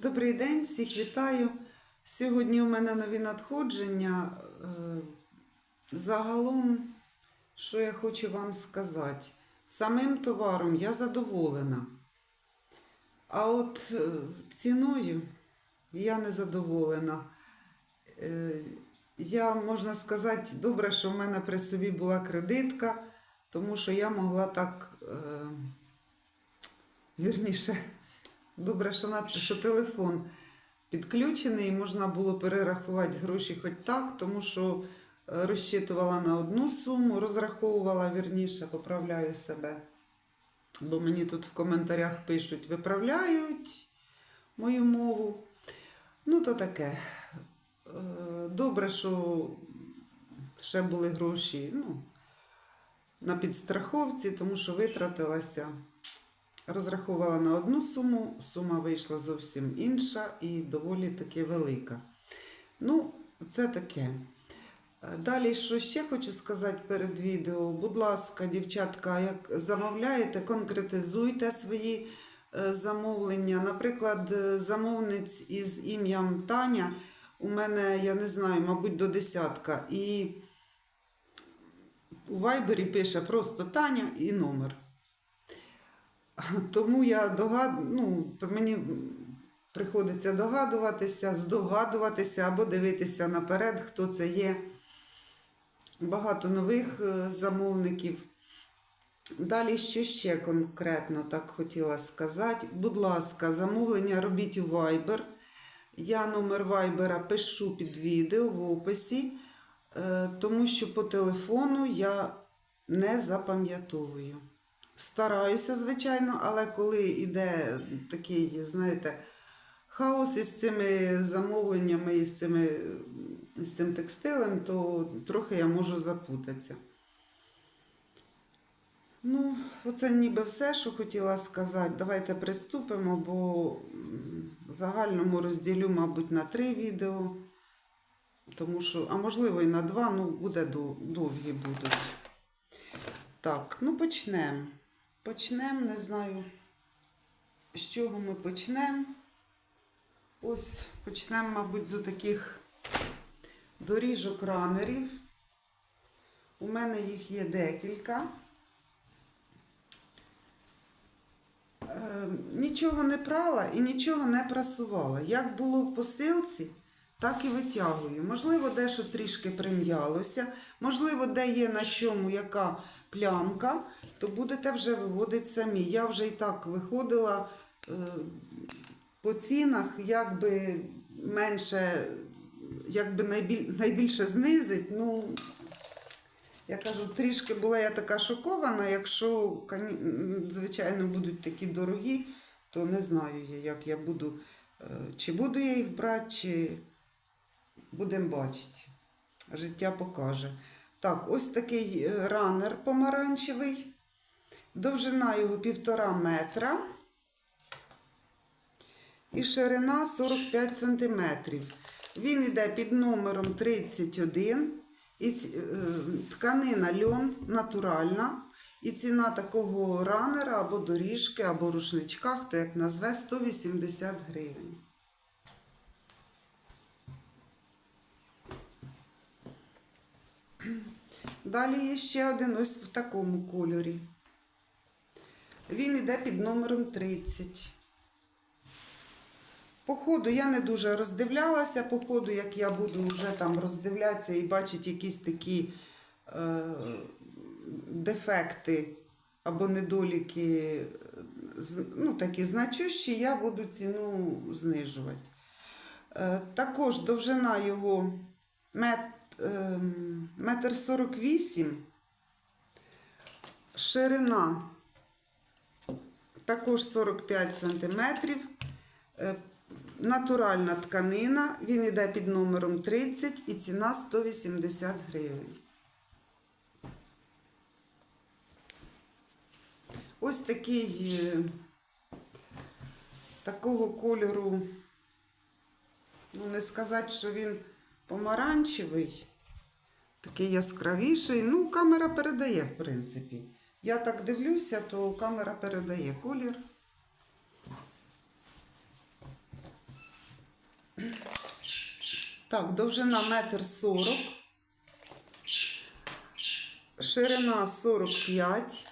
Добрий день, всіх вітаю. Сьогодні у мене нові надходження. Е, Загалом, що я хочу вам сказати, самим товаром я задоволена. А от е, ціною я не задоволена. Е, Я, можна сказати, добре, що в мене при собі була кредитка, тому що я могла так, вірніше, добре, що, на, що телефон підключений, і можна було перерахувати гроші хоч так, тому що е, розчитувала на одну суму, розраховувала вірніше, поправляю себе. Бо мені тут в коментарях пишуть, виправляють мою мову. Ну, то таке. Е, Добре, що ще були гроші ну, на підстраховці, тому що витратилася. Розраховувала на одну суму, сума вийшла зовсім інша і доволі таки велика. Ну, це таке. Далі, що ще хочу сказати перед відео. Будь ласка, дівчатка, як замовляєте, конкретизуйте свої е, замовлення. Наприклад, е, замовниць із ім'ям Таня у мене, я не знаю, мабуть, до десятка. І у Вайбері пише просто Таня і номер. Тому я догад... ну, мені приходиться догадуватися, здогадуватися або дивитися наперед, хто це є. Багато нових е, замовників. Далі, що ще конкретно так хотіла сказати. Будь ласка, замовлення робіть у Viber. Я номер Viber пишу під відео в описі, е, тому що по телефону я не запам'ятовую. Стараюся, звичайно, але коли йде такий, знаєте, хаос із цими замовленнями, із, цими, з цим текстилем, то трохи я можу запутатися. Ну, оце ніби все, що хотіла сказати. Давайте приступимо, бо загальному розділю, мабуть, на три відео. Тому що, а можливо і на два, ну, буде дов- довгі будуть. Так, ну почнемо. Почнемо, не знаю, з чого ми почнемо. Ось почнемо, мабуть, з таких доріжок ранерів. У мене їх є декілька. Е, Нічого не прала і нічого не прасувала. Як було в посилці, так і витягую. Можливо, дещо трішки прим'ялося, можливо, де є на чому яка плямка, то будете вже виводити самі. Я вже і так виходила е, по цінах, якби менше, якби найбіль, найбільше знизить. Ну, я кажу, трішки була я така шокована. Якщо, звичайно, будуть такі дорогі, то не знаю я, як я буду, е, чи буду я їх брати, чи будемо бачити. Життя покаже. Так, ось такий е, ранер помаранчевий. Довжина його півтора метра. І ширина 45 сантиметрів. Він йде під номером 31. І е, тканина льон натуральна. І ціна такого ранера або доріжки, або рушничка, хто як назве, 180 гривень. Далі є ще один ось в такому кольорі. Він йде під номером 30. По ходу я не дуже роздивлялася. По ходу, як я буду вже там роздивлятися і бачити якісь такі е, дефекти або недоліки, ну, такі значущі, я буду ціну знижувати. Е, також довжина його мет, ем, метр сорок вісім, ширина також 45 сантиметрів. Е, Натуральна тканина, він йде під номером 30 і ціна 180 гривень. Ось такий е, такого кольору, ну не сказати, що він помаранчевий, такий яскравіший. Ну, камера передає, в принципі. Я так дивлюся, то камера передає колір. Так, довжина метр сорок. Ширина 45.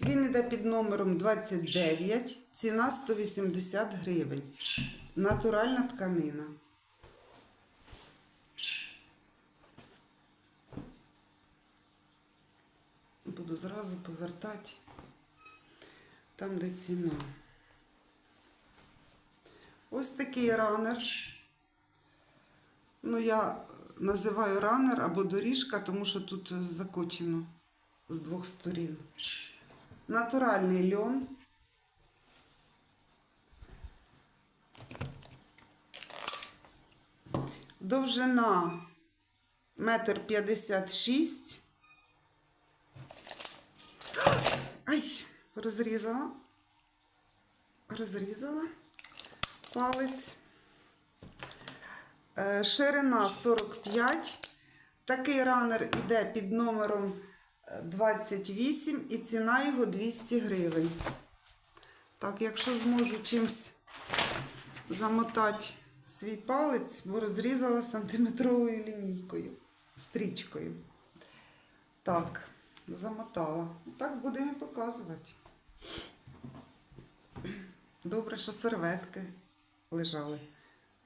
Він йде під номером 29. Ціна 180 гривень. Натуральна тканина. Буду зразу повертати там, де ціна. Ось такий ранер. Ну, я називаю ранер або доріжка, тому що тут закочено з двох сторін. Натуральний льон. Довжина метр п'ятдесят шість. Ай, розрізала. Розрізала палець. Е, Ширина 45. Такий ранер іде під номером е, 28 і ціна його 200 гривень. Так, якщо зможу чимось замотати свій палець, бо розрізала сантиметровою лінійкою, стрічкою. Так, замотала. Так будемо і показувати. Добре, що серветки лежали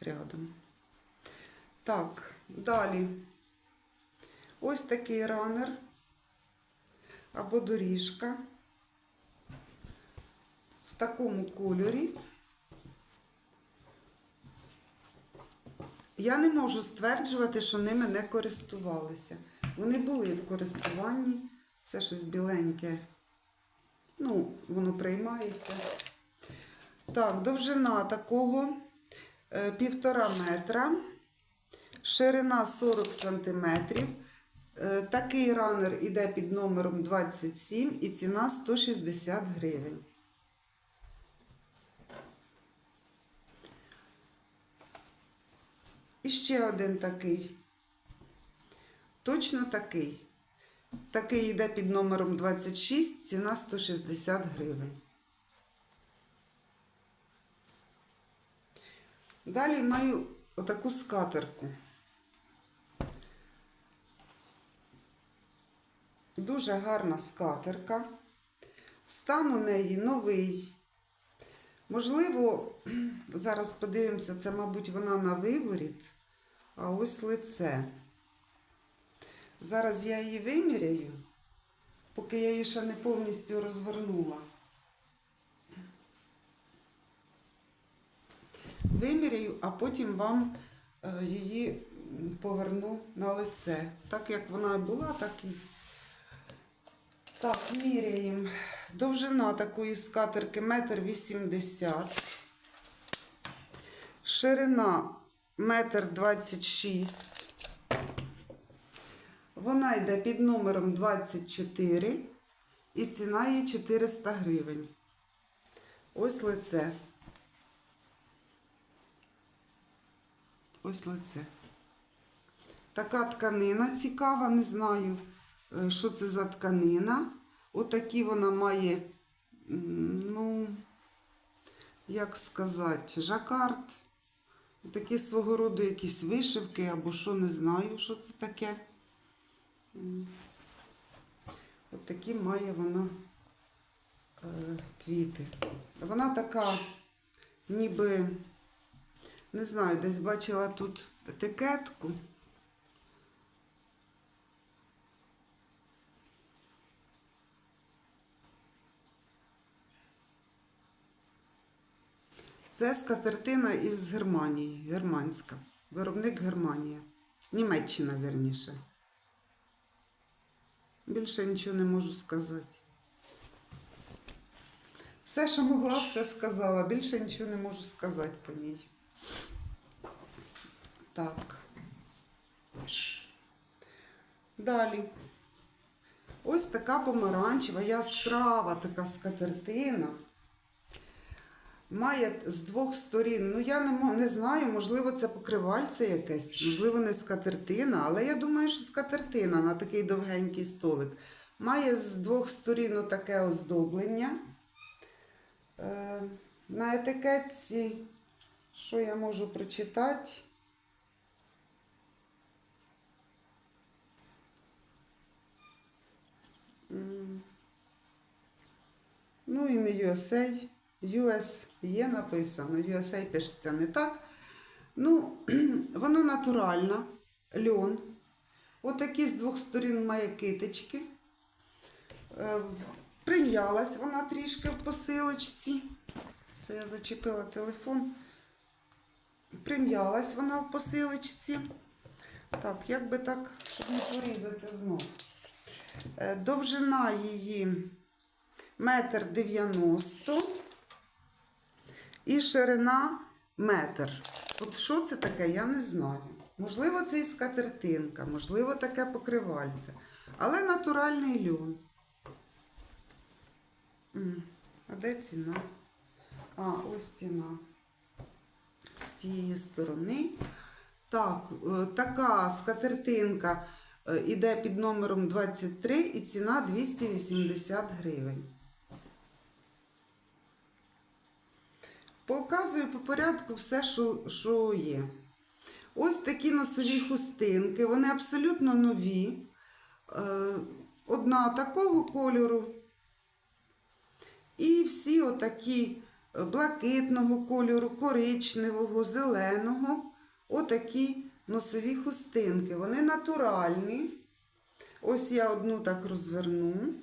рядом. Так, далі. Ось такий ранер або доріжка в такому кольорі. Я не можу стверджувати, що ними не користувалися. Вони були в користуванні. Це щось біленьке. Ну, воно приймається. Так, довжина такого е, півтора метра, ширина 40 сантиметрів. Е, Такий ранер іде під номером 27 і ціна 160 гривень. І ще один такий. Точно такий. Такий йде під номером 26, ціна 160 гривень. Далі маю отаку скатерку. Дуже гарна скатерка. Стан у неї новий. Можливо, зараз подивимося, це, мабуть, вона на виворіт, а ось лице. Зараз я її виміряю, поки я її ще не повністю розвернула. Виміряю, а потім вам е, її поверну на лице. Так як вона була, так і. Так, міряємо. Довжина такої скатерки метр вісімдесят. Ширина метр двадцять шість. Вона йде під номером 24 і ціна її 400 гривень. Ось лице. Ось лице. Така тканина цікава, не знаю, е, що це за тканина. Отакі вона має, ну, як сказати, жакард. Такі свого роду якісь вишивки або що, не знаю, що це таке. От такі має вона е, квіти. Вона така, ніби, не знаю, десь бачила тут етикетку. Це скатертина із Германії, германська. Виробник Германія. Німеччина, вірніше. Більше нічого не можу сказати. Все, що могла, все сказала. Більше нічого не можу сказати по ній. Так. Далі. Ось така помаранчева, яскрава така скатертина. Має з двох сторін, ну я не, не знаю, можливо, це покривальце якесь, можливо, не скатертина, але я думаю, що скатертина на такий довгенький столик. Має з двох сторін таке оздоблення. Е, на етикетці Що я можу прочитати? Ну і не USA. US є написано. USA пишеться не так. Ну, вона натуральна, льон. Отакі з двох сторін має китички. Е, Прим'ялась вона трішки в посилочці. Це я зачепила телефон. Прим'ялась вона в посилочці. Так, як би так, щоб не порізати знов. Е, Довжина її метр дев'яносто і ширина метр. От що це таке, я не знаю. Можливо, це і скатертинка, можливо, таке покривальце. Але натуральний льон. А де ціна? А, ось ціна. З тієї сторони. Так, е, така скатертинка е, іде під номером 23 і ціна 280 гривень. Показую по порядку все, що, що є. Ось такі носові хустинки, вони абсолютно нові. Е, Одна такого кольору. І всі отакі е, блакитного кольору, коричневого, зеленого. Отакі носові хустинки. Вони натуральні. Ось я одну так розверну.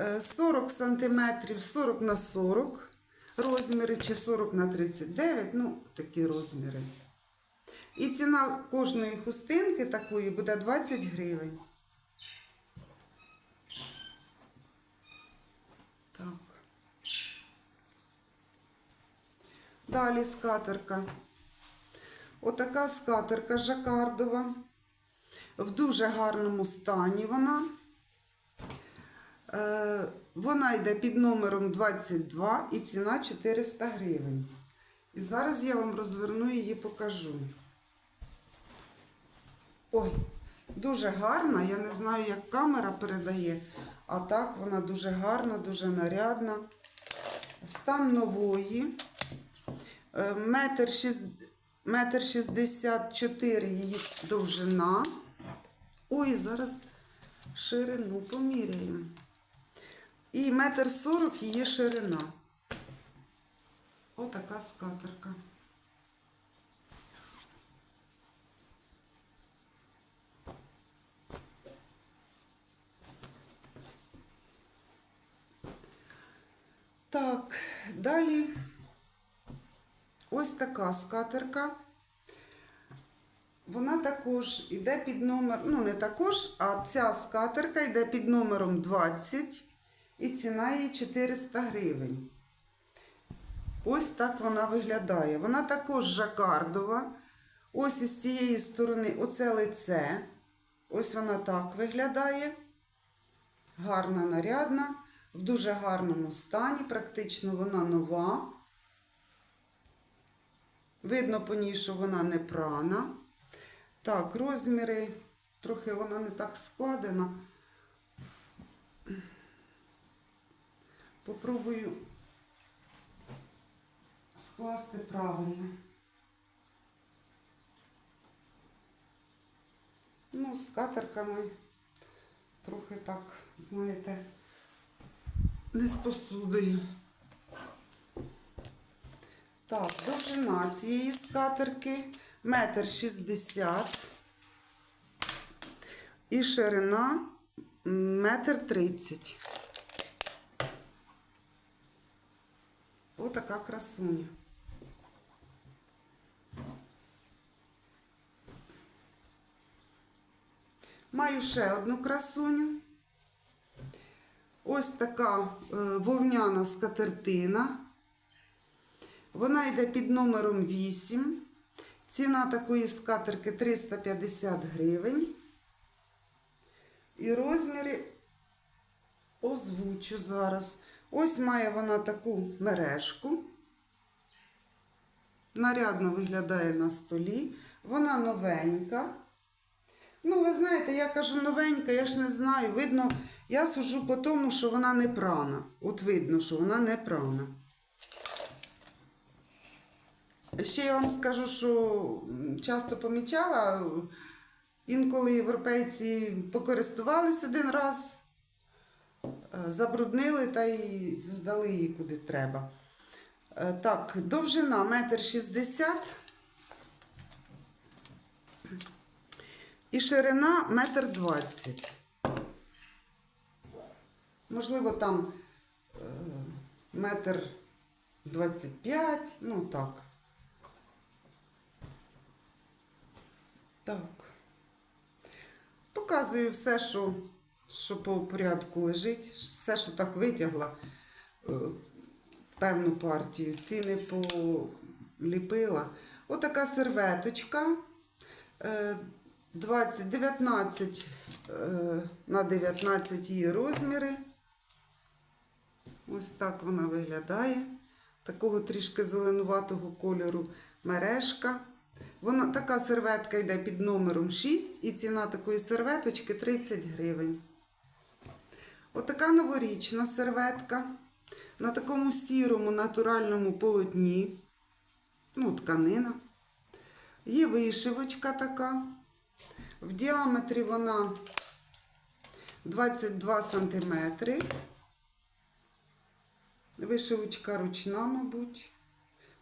Е, 40 сантиметрів, 40 на 40 розміри, чи 40 на 39, ну, такі розміри. І ціна кожної хустинки такої буде 20 гривень. Так. Далі скатерка. Отака скатерка жакардова. В дуже гарному стані вона. Е, Вона йде під номером 22 і ціна 400 гривень. І зараз я вам розверну її покажу. Ой, дуже гарна. Я не знаю, як камера передає, а так вона дуже гарна, дуже нарядна. Стан нової. Е, Метр шість- метр шістдесят чотири її довжина. Ой, зараз ширину поміряємо. І метр сорок її ширина. Отака скатерка. Так, далі ось така скатерка. Вона також йде під номер, ну не також, а ця скатерка йде під номером 20 і ціна її 400 гривень. Ось так вона виглядає. Вона також жакардова. Ось із цієї сторони оце лице. Ось вона так виглядає. Гарна, нарядна, в дуже гарному стані, практично вона нова. Видно по ній, що вона не прана. Так, розміри, трохи вона не так складена. Попробую скласти правильно. Ну, з катерками трохи так, знаєте, не з посудою. Так, довжина цієї скатерки метр шістдесят і ширина метр тридцять. Отака красуня. Маю ще одну красуню. Ось така е, вовняна скатертина. Вона йде під номером 8. Ціна такої скатерки 350 гривень. І розміри озвучу зараз. Ось має вона таку мережку. Нарядно виглядає на столі. Вона новенька. Ну, ви знаєте, я кажу новенька, я ж не знаю. Видно, я сужу по тому, що вона не прана. От видно, що вона не прана. Ще я вам скажу, що часто помічала, інколи європейці покористувались один раз, забруднили та й здали її куди треба. Е, Так, довжина метр шістдесят і ширина метр двадцять. Можливо, там е, метр двадцять п'ять, ну так. Так. Показую все, що, що по порядку лежить, все, що так витягла е, певну партію. Ціни поліпила. Отака серветочка. е, 20, 19 е, на 19 її розміри. Ось так вона виглядає. Такого трішки зеленуватого кольору мережка. Вона така серветка йде під номером 6 і ціна такої серветочки 30 гривень. Отака новорічна серветка на такому сірому натуральному полотні. Ну, тканина. Є вишивочка така. В діаметрі вона 22 см. Вишивочка ручна, мабуть.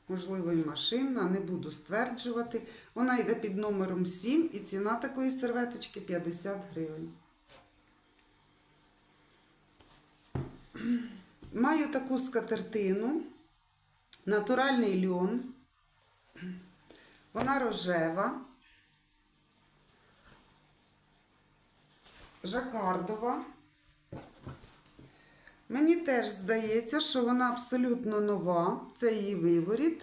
Можливо, і машинна, не буду стверджувати. Вона йде під номером 7 і ціна такої серветочки 50 гривень. Маю таку скатертину, натуральний льон. Вона рожева, жакардова. Мені теж здається, що вона абсолютно нова. Це її виворіт,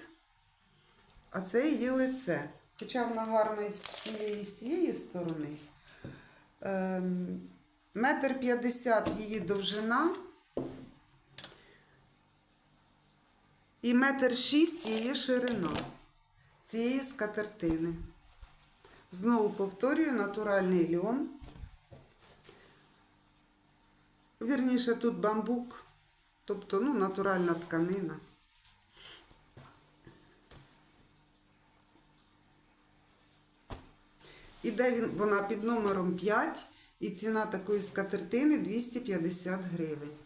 а це її лице. Хоча вона гарна і з цієї з цієї сторони. Ем, Метр п'ятдесят її довжина. І метр шість її ширина цієї скатертини. Знову повторюю, натуральний льон. Вірніше, тут бамбук, тобто ну, натуральна тканина. Іде він, вона під номером 5 і ціна такої скатертини 250 гривень.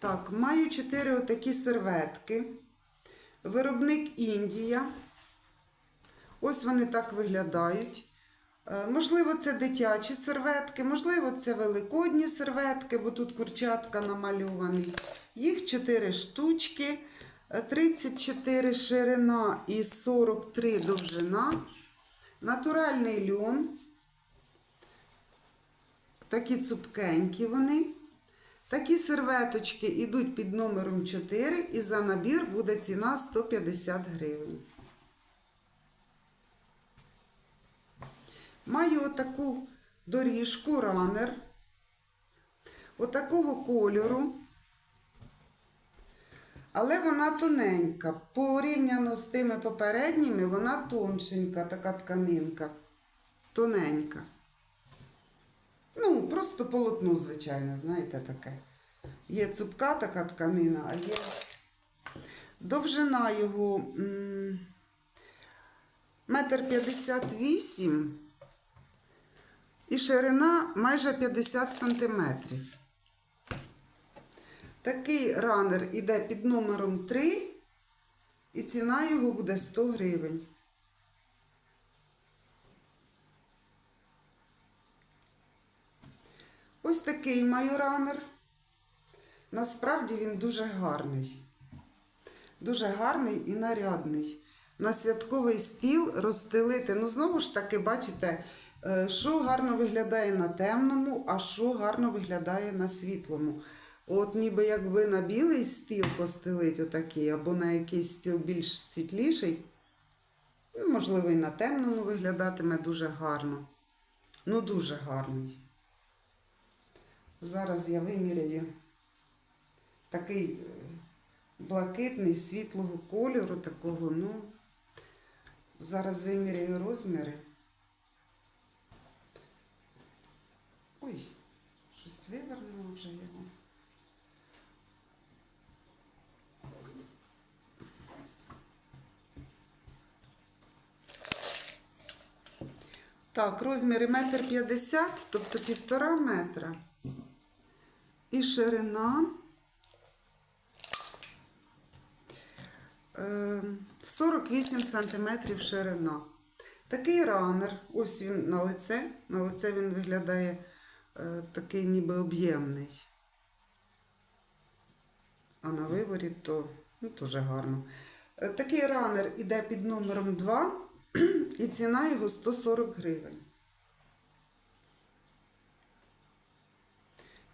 Так, маю 4 отакі серветки. Виробник Індія. Ось вони так виглядають. Е, Можливо, це дитячі серветки, можливо, це великодні серветки, бо тут курчатка намальований. Їх 4 штучки, е, 34 ширина і 43 довжина. Натуральний льон. Такі цупкенькі вони. Такі серветочки йдуть під номером 4 і за набір буде ціна 150 гривень. Маю отаку доріжку ранер. Отакого кольору. Але вона тоненька. Порівняно з тими попередніми, вона тоншенька, така тканинка. Тоненька. Ну, просто полотно, звичайно, знаєте, таке. Є цупка така тканина, а є довжина його метр п'ятдесят вісім і ширина майже 50 сантиметрів. Такий ранер іде під номером 3 і ціна його буде 100 гривень. Ось такий маю ранер. Насправді він дуже гарний. Дуже гарний і нарядний. На святковий стіл розстелити. Ну, знову ж таки, бачите, е, що гарно виглядає на темному, а що гарно виглядає на світлому. От ніби якби на білий стіл постелить отакий, або на якийсь стіл більш світліший, ну, можливо, і на темному виглядатиме дуже гарно. Ну, дуже гарний. Зараз я виміряю такий е, блакитний світлого кольору такого, ну, зараз виміряю розміри. Ой, щось вивернуло вже його. Так, розміри метр п'ятдесят, тобто півтора метра. І ширина е, 48 сантиметрів ширина. Такий ранер, ось він на лице. На лице він виглядає е, такий ніби об'ємний. А на виворі то ну, дуже гарно. Е, Такий ранер іде під номером 2 і ціна його 140 гривень.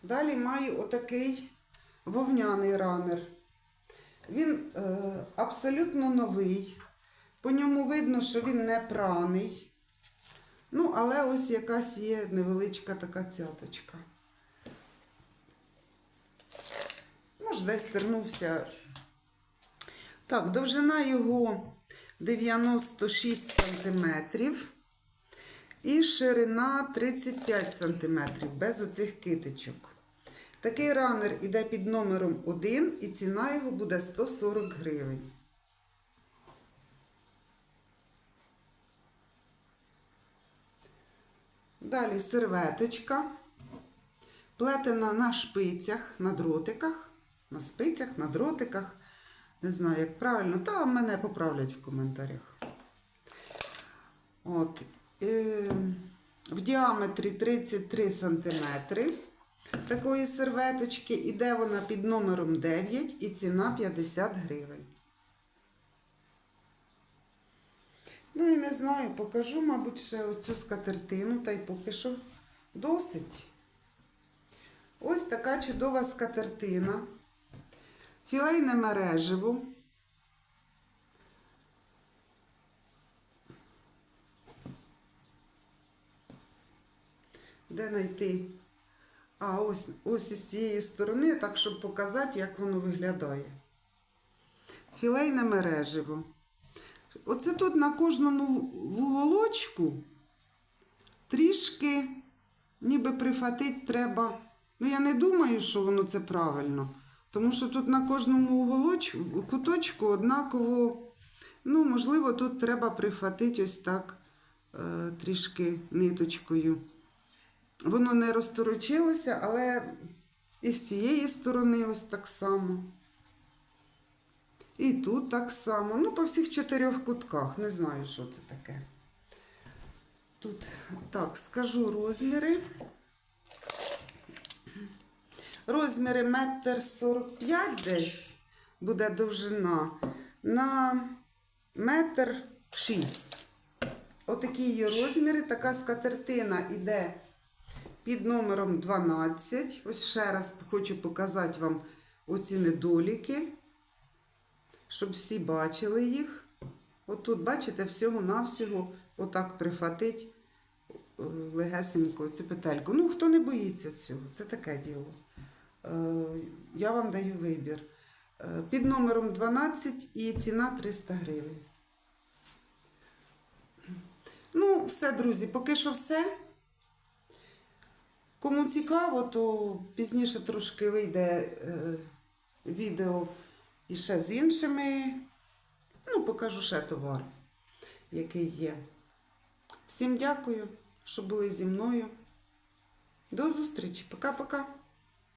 Далі маю отакий вовняний ранер. Він е, абсолютно новий. По ньому видно, що він не праний. Ну, але ось якась є невеличка така цяточка. Може, десь тернувся. Так, довжина його 96 сантиметрів і ширина 35 сантиметрів без оцих китичок. Такий ранер іде під номером 1 і ціна його буде 140 гривень. Далі серветочка. Плетена на шпицях, на дротиках. На спицях, на дротиках. Не знаю, як правильно, та мене поправлять в коментарях. От. Е, в діаметрі 33 см такої серветочки. Іде вона під номером 9 і ціна 50 гривень. Ну і не знаю, покажу, мабуть, ще оцю скатертину, та й поки що досить. Ось така чудова скатертина. Філейне мереживо. Де знайти? А, ось, ось із цієї сторони, так, щоб показати, як воно виглядає. Філейне мереживо. Оце тут на кожному вуголочку трішки ніби прифатить треба. Ну, я не думаю, що воно це правильно. Тому що тут на кожному уголочку, куточку однаково, ну, можливо, тут треба прифатити ось так е, трішки ниточкою. Воно не розторочилося, але і з цієї сторони ось так само. І тут так само. Ну, по всіх чотирьох кутках. Не знаю, що це таке. Тут, так, скажу розміри. Розміри метр сорок п'ять десь буде довжина на метр шість. Отакі є розміри. Така скатертина йде під номером 12. Ось ще раз хочу показати вам оці недоліки, щоб всі бачили їх. Отут, бачите, всього-навсього отак прифатить е, легесенько цю петельку. Ну, хто не боїться цього, це таке діло. Е, Я вам даю вибір. Е, Під номером 12 і ціна 300 гривень. Ну, все, друзі, поки що все. Кому цікаво, то пізніше трошки вийде е, відео і ще з іншими. Ну, покажу ще товар, який є. Всім дякую, що були зі мною. До зустрічі. Пока-пока.